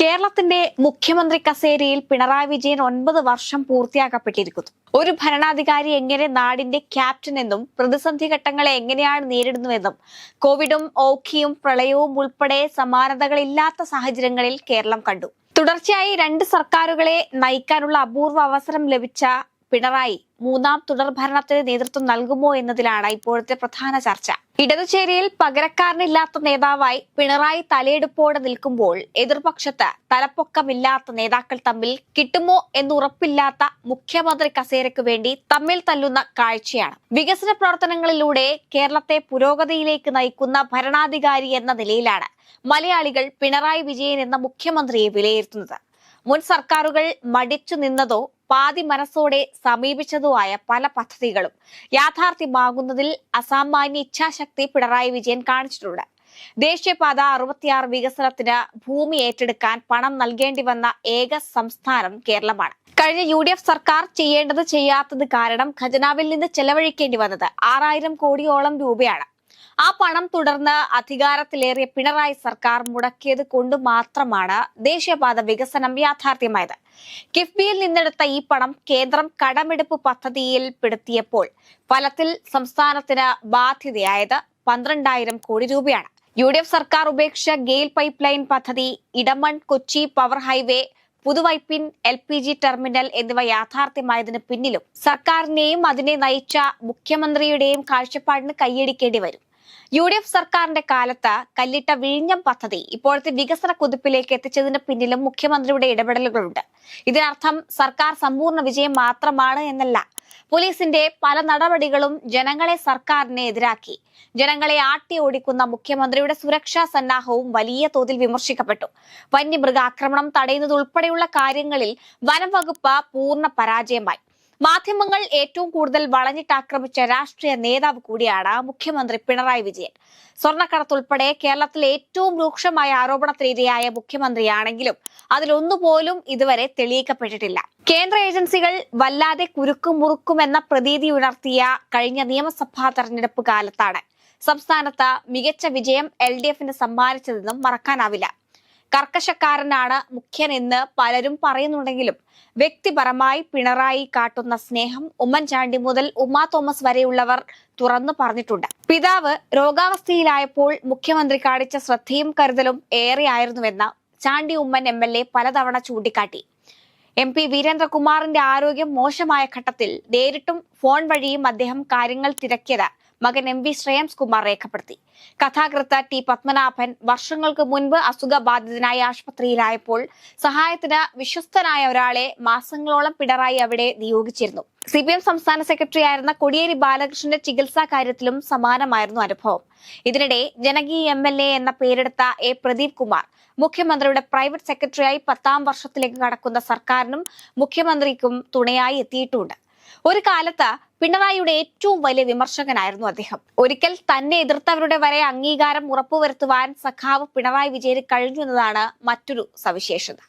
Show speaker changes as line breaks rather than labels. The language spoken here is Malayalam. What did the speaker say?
കേരളത്തിന്റെ മുഖ്യമന്ത്രി കസേരയിൽ പിണറായി വിജയൻ ഒൻപത് വർഷം പൂർത്തിയാക്കപ്പെട്ടിരിക്കുന്നു. ഒരു ഭരണാധികാരി എങ്ങനെ നാടിന്റെ ക്യാപ്റ്റൻ എന്നും പ്രതിസന്ധി ഘട്ടങ്ങളെ എങ്ങനെയാണ് നേരിടുന്നുവെന്നും കോവിഡും ഓഖിയും പ്രളയവും ഉൾപ്പെടെ സമാനതകളില്ലാത്ത സാഹചര്യങ്ങളിൽ കേരളം കണ്ടു. തുടർച്ചയായി രണ്ട് സർക്കാരുകളെ നയിക്കാനുള്ള അപൂർവ അവസരം ലഭിച്ച പിണറായി മൂന്നാം തുടർ ഭരണത്തിന് നേതൃത്വം നൽകുമോ എന്നതിലാണ് ഇപ്പോഴത്തെ പ്രധാന ചർച്ച. ഇടതുചേരിയിൽ പകരക്കാരനില്ലാത്ത നേതാവായി പിണറായി തലയെടുപ്പോടെ നിൽക്കുമ്പോൾ എതിർപക്ഷത്ത് തലപ്പൊക്കമില്ലാത്ത നേതാക്കൾ തമ്മിൽ കിട്ടുമോ എന്നുറപ്പില്ലാത്ത മുഖ്യമന്ത്രി കസേരയ്ക്ക് വേണ്ടി തമ്മിൽ തല്ലുന്ന കാഴ്ചയാണ്. വികസന പ്രവർത്തനങ്ങളിലൂടെ കേരളത്തെ പുരോഗതിയിലേക്ക് നയിക്കുന്ന ഭരണാധികാരി എന്ന നിലയിലാണ് മലയാളികൾ പിണറായി വിജയൻ എന്ന മുഖ്യമന്ത്രിയെ വിലയിരുത്തുന്നത്. മുൻ സർക്കാരുകൾ മടിച്ചു നിന്നതോ പാതി മനസ്സോടെ സമീപിച്ചതോ ആയ പല പദ്ധതികളും യാഥാർത്ഥ്യമാകുന്നതിൽ അസാമാന്യ ഇച്ഛാശക്തി പിണറായി വിജയൻ കാണിച്ചിട്ടുണ്ട്. ദേശീയപാത അറുപത്തിയാറ് വികസനത്തിന് ഭൂമി ഏറ്റെടുക്കാൻ പണം നൽകേണ്ടി വന്ന ഏക സംസ്ഥാനം കേരളമാണ്. കഴിഞ്ഞ യു ഡി എഫ് സർക്കാർ ചെയ്യേണ്ടത് ചെയ്യാത്തത് കാരണം ഖജനാവിൽ നിന്ന് ചെലവഴിക്കേണ്ടി വന്നത് ആറായിരം കോടിയോളം രൂപയാണ്. ആ പണം തുടർന്ന് അധികാരത്തിലേറിയ പിണറായി സർക്കാർ മുടക്കിയത് കൊണ്ട് മാത്രമാണ് ദേശീയപാത വികസനം യാഥാർത്ഥ്യമായത്. കിഫ്ബിയിൽ നിന്നെടുത്ത ഈ പണം കേന്ദ്രം കടമെടുപ്പ് പദ്ധതിയിൽ പെടുത്തിയപ്പോൾ ഫലത്തിൽ സംസ്ഥാനത്തിന് ബാധ്യതയായത് പന്ത്രണ്ടായിരം കോടി രൂപയാണ്. യു ഡി എഫ് സർക്കാർ ഉപേക്ഷിച്ച ഗെയിൽ പൈപ്പ് ലൈൻ പദ്ധതി Edamon Kochi power highway Puthuvypeen L P G terminal എന്നിവ യാഥാർത്ഥ്യമായതിനു പിന്നിലും സർക്കാരിനെയും അതിനെ നയിച്ച മുഖ്യമന്ത്രിയുടെയും കാഴ്ചപ്പാടിന് കൈയടിക്കേണ്ടി വരും. യു ഡി എഫ് സർക്കാരിന്റെ കാലത്ത് കല്ലിട്ട വിഴിഞ്ഞം പദ്ധതി ഇപ്പോഴത്തെ വികസന കുതിപ്പിലേക്ക് എത്തിച്ചതിന് പിന്നിലും മുഖ്യമന്ത്രിയുടെ ഇടപെടലുകളുണ്ട്. ഇതിനർത്ഥം സർക്കാർ സമ്പൂർണ വിജയം മാത്രമാണ് എന്നല്ല പോലീസിന്റെ പല നടപടികളും ജനങ്ങളെ സർക്കാരിനെ എതിരാക്കി. ജനങ്ങളെ ആട്ടി ഓടിക്കുന്ന മുഖ്യമന്ത്രിയുടെ സുരക്ഷാ സന്നാഹവും വലിയ തോതിൽ വിമർശിക്കപ്പെട്ടു. വന്യമൃഗ ആക്രമണം ഉൾപ്പെടെയുള്ള കാര്യങ്ങളിൽ വനം വകുപ്പ് പൂർണ പരാജയമായി. മാധ്യമങ്ങൾ ഏറ്റവും കൂടുതൽ വളഞ്ഞിട്ടാക്രമിച്ച രാഷ്ട്രീയ നേതാവ് കൂടിയാണ് മുഖ്യമന്ത്രി പിണറായി വിജയൻ. സ്വർണക്കടത്തുൾപ്പെടെ കേരളത്തിലെ ഏറ്റവും രൂക്ഷമായ ആരോപണത്തിനിരയായ മുഖ്യമന്ത്രിയാണെങ്കിലും അതിലൊന്നുപോലും ഇതുവരെ തെളിയിക്കപ്പെട്ടിട്ടില്ല. കേന്ദ്ര ഏജൻസികൾ വല്ലാതെ കുരുക്കും മുറുക്കുമെന്ന പ്രതീതി ഉണർത്തിയ കഴിഞ്ഞ നിയമസഭാ തെരഞ്ഞെടുപ്പ് കാലത്താണ് സംസ്ഥാനത്ത് മികച്ച വിജയം എൽ ഡി എഫിന് സമ്മാനിച്ചതെന്നും മറക്കാനാവില്ല. കർക്കശക്കാരനാണ് മുഖ്യൻ എന്ന് പലരും പറയുന്നുണ്ടെങ്കിലും വ്യക്തിപരമായി പിണറായി കാട്ടുന്ന സ്നേഹം ഉമ്മൻചാണ്ടി മുതൽ ഉമാ തോമസ് വരെയുള്ളവർ തുറന്നു പറഞ്ഞിട്ടുണ്ട്. പിതാവ് രോഗാവസ്ഥയിലായപ്പോൾ മുഖ്യമന്ത്രി കാണിച്ച ശ്രദ്ധയും കരുതലും ഏറെയായിരുന്നുവെന്ന് Chandy Oommen M L A പലതവണ ചൂണ്ടിക്കാട്ടി. എം പി വീരേന്ദ്രകുമാറിന്റെ ആരോഗ്യം മോശമായ ഘട്ടത്തിൽ നേരിട്ടും ഫോൺ വഴിയും അദ്ദേഹം കാര്യങ്ങൾ തിരക്കിയത് മകൻ എം വി ശ്രേയംസ് കുമാർ രേഖപ്പെടുത്തി. കഥാകൃത്ത് ടി പത്മനാഭൻ വർഷങ്ങൾക്ക് മുൻപ് അസുഖബാധിതനായി ആശുപത്രിയിലായപ്പോൾ സഹായത്തിന് വിശ്വസ്തനായ ഒരാളെ മാസങ്ങളോളം പിണറായി അവിടെ നിയോഗിച്ചിരുന്നു. സി പി എം സംസ്ഥാന സെക്രട്ടറി ആയിരുന്ന കൊടിയേരി ബാലകൃഷ്ണന്റെ ചികിത്സാ കാര്യത്തിലും സമാനമായിരുന്നു അനുഭവം. ഇതിനിടെ ജനകീയ എം എൽ എ എന്ന പേരെടുത്ത എ പ്രദീപ് കുമാർ മുഖ്യമന്ത്രിയുടെ പ്രൈവറ്റ് സെക്രട്ടറിയായി പത്താം വർഷത്തിലേക്ക് കടക്കുന്ന സർക്കാരിനും മുഖ്യമന്ത്രിക്കും തുണയായി എത്തിയിട്ടുണ്ട്. ഒരു കാലത്ത് പിണറായിയുടെ ഏറ്റവും വലിയ വിമർശകനായിരുന്നു അദ്ദേഹം. ഒരിക്കൽ തന്നെ എതിർത്തവരുടെ വരെ അംഗീകാരം ഉറപ്പുവരുത്തുവാൻ സഖാവ് പിണറായി വിജയന് കഴിഞ്ഞു എന്നതാണ് മറ്റൊരു സവിശേഷത.